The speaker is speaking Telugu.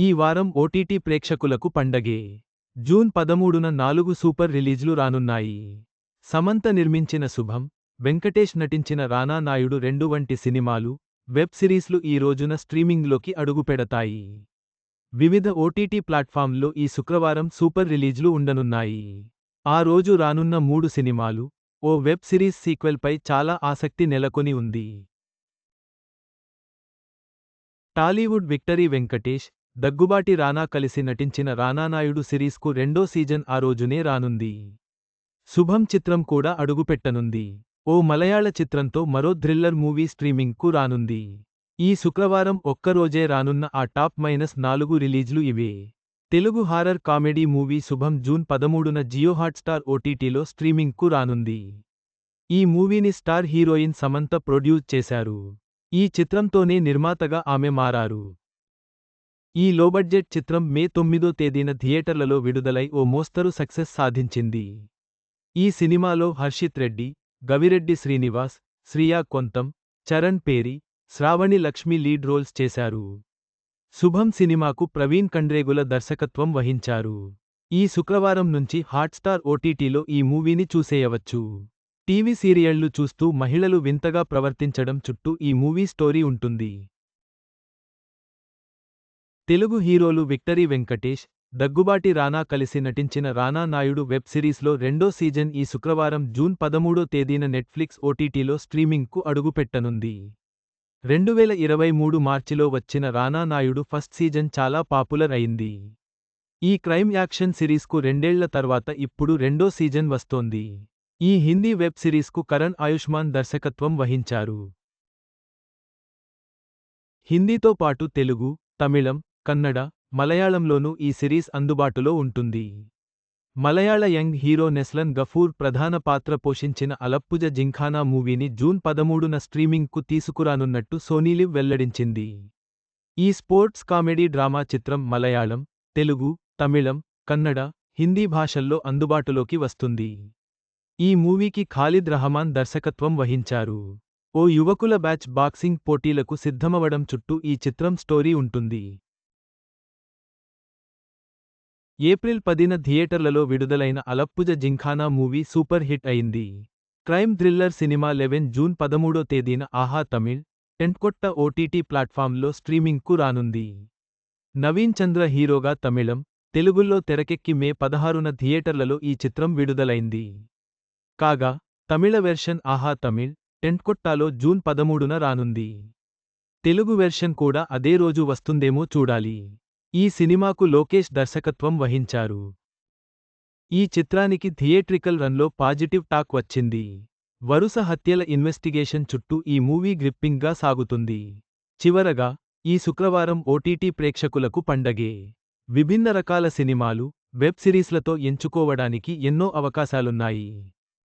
ఈ వారం ఓటీటీ ప్రేక్షకులకు పండగే. జూన్ పదమూడున నాలుగు సూపర్ రిలీజ్లు రానున్నాయి. సమంత నిర్మించిన శుభం వెంకటేష్ నటించిన రానా నాయుడు రెండు వంటి సినిమాలు వెబ్ సిరీస్లు ఈ రోజున స్ట్రీమింగ్లోకి అడుగుపెడతాయి వివిధ ఓటీటీ ప్లాట్ఫామ్లో ఈ శుక్రవారం సూపర్ రిలీజ్లు ఉండనున్నాయి. ఆ రోజు రానున్న మూడు సినిమాలు ఓ వెబ్ సిరీస్ సీక్వెల్పై చాలా ఆసక్తి నెలకొని ఉంది. టాలీవుడ్ విక్టరీ వెంకటేష్ దగ్గుబాటి రానా కలిసి నటించిన రానానాయుడు సిరీస్కు రెండో సీజన్ ఆ రోజునే రానుంది. శుభం చిత్రం కూడా అడుగుపెట్టనుంది. ఓ మలయాళ చిత్రంతో మరో థ్రిల్లర్ మూవీ స్ట్రీమింగ్కు రానుంది. ఈ శుక్రవారం ఒక్కరోజే రానున్న ఆ టాప్ మైనస్ నాలుగు రిలీజ్లు ఇవే. Telugu horror comedy movie Subham June పదమూడున జియో హాట్స్టార్ ఓటీటీలో స్ట్రీమింగ్కు రానుంది. ఈ మూవీని స్టార్ హీరోయిన్ సమంత ప్రొడ్యూస్ చేశారు. ఈ చిత్రంతోనే నిర్మాతగా ఆమె మారారు. ఈ లోబడ్జెట్ చిత్రం మే తొమ్మిదో తేదీన థియేటర్లలో విడుదలై ఓ మోస్తరు సక్సెస్ సాధించింది. ఈ సినిమాలో హర్షిత్ రెడ్డి గవిరెడ్డి శ్రీనివాస్ శ్రియా కొంతం చరణ్ పేరి శ్రావణి లక్ష్మి లీడ్ రోల్స్ చేశారు. శుభం సినిమాకు ప్రవీణ్ కండ్రేగుల దర్శకత్వం వహించారు. ఈ శుక్రవారం నుంచి హాట్స్టార్ ఓటీటీలో ఈ మూవీని చూసేయవచ్చు. టీవీ సీరియళ్ళు చూస్తూ మహిళలు వింతగా ప్రవర్తించడం చుట్టూ ఈ మూవీ స్టోరీ ఉంటుంది. తెలుగు హీరోలు విక్టరీ వెంకటేష్ దగ్గుబాటి రానా కలిసి నటించిన రానా నాయుడు వెబ్ సిరీస్లో రెండో సీజన్ ఈ శుక్రవారం జూన్ పదమూడో తేదీన నెట్ఫ్లిక్స్ ఓటీటీలో స్ట్రీమింగ్కు అడుగుపెట్టనుంది. రెండువేల ఇరవై మూడు మార్చిలో వచ్చిన రానా నాయుడు ఫస్ట్ సీజన్ చాలా పాపులర్ అయింది. ఈ క్రైమ్ యాక్షన్ సిరీస్కు రెండేళ్ళ తర్వాత ఇప్పుడు రెండో సీజన్ వస్తోంది. ఈ హిందీ వెబ్ సిరీస్కు కరణ్ ఆయుష్మాన్ దర్శకత్వం వహించారు. హిందీతో పాటు తెలుగు తమిళం కన్నడ మలయాళంలోనూ ఈ సిరీస్ అందుబాటులో ఉంటుంది. మలయాళ యంగ్ హీరో నెస్లన్ గఫూర్ ప్రధాన పాత్ర పోషించిన అలప్పుజ జింఖానా మూవీని జూన్ పదమూడున స్ట్రీమింగ్కు తీసుకురానున్నట్టు సోనీలివ్ వెల్లడించింది. ఈ స్పోర్ట్స్ కామెడీ డ్రామా చిత్రం మలయాళం తెలుగు తమిళం కన్నడ హిందీ భాషల్లో అందుబాటులోకి వస్తుంది. ఈ మూవీకి ఖాలిద్ రహమాన్ దర్శకత్వం వహించారు. ఓ యువకుల బ్యాచ్ బాక్సింగ్ పోటీలకు సిద్ధమవడం చుట్టూ ఈ చిత్రం స్టోరీ ఉంటుంది. ఏప్రిల్ పదిన థియేటర్లలో విడుదలైన Alappuzha gymkhana movie super hit అయింది. Crime thriller cinema eleven June పదమూడో తేదీన ఆహా తమిళ్ టెంట్కొట్ట ఓటీటీ ప్లాట్ఫామ్లో స్ట్రీమింగ్కు రానుంది. నవీన్ చంద్ర హీరోగా తమిళం తెలుగుల్లో తెరకెక్కి మే పదహారున థియేటర్లలో ఈ చిత్రం విడుదలైంది. కాగా తమిళ వెర్షన్ ఆహా తమిళ్ టెంట్కొట్టాలో జూన్ పదమూడున రానుంది. తెలుగు వెర్షన్ కూడా అదే రోజు వస్తుందేమో చూడాలి. ఈ సినిమాకు లోకేష్ దర్శకత్వం వహించారు. ఈ చిత్రానికి థియేట్రికల్ రన్లో పాజిటివ్ టాక్ వచ్చింది. వరుస హత్యల ఇన్వెస్టిగేషన్ చుట్టూ ఈ మూవీ గ్రిప్పింగ్గా సాగుతుంది. చివరగా ఈ శుక్రవారం ఓటీటీ ప్రేక్షకులకు పండగే. విభిన్న రకాల సినిమాలు వెబ్ సిరీస్లతో ఎంచుకోవడానికి ఎన్నో అవకాశాలున్నాయి.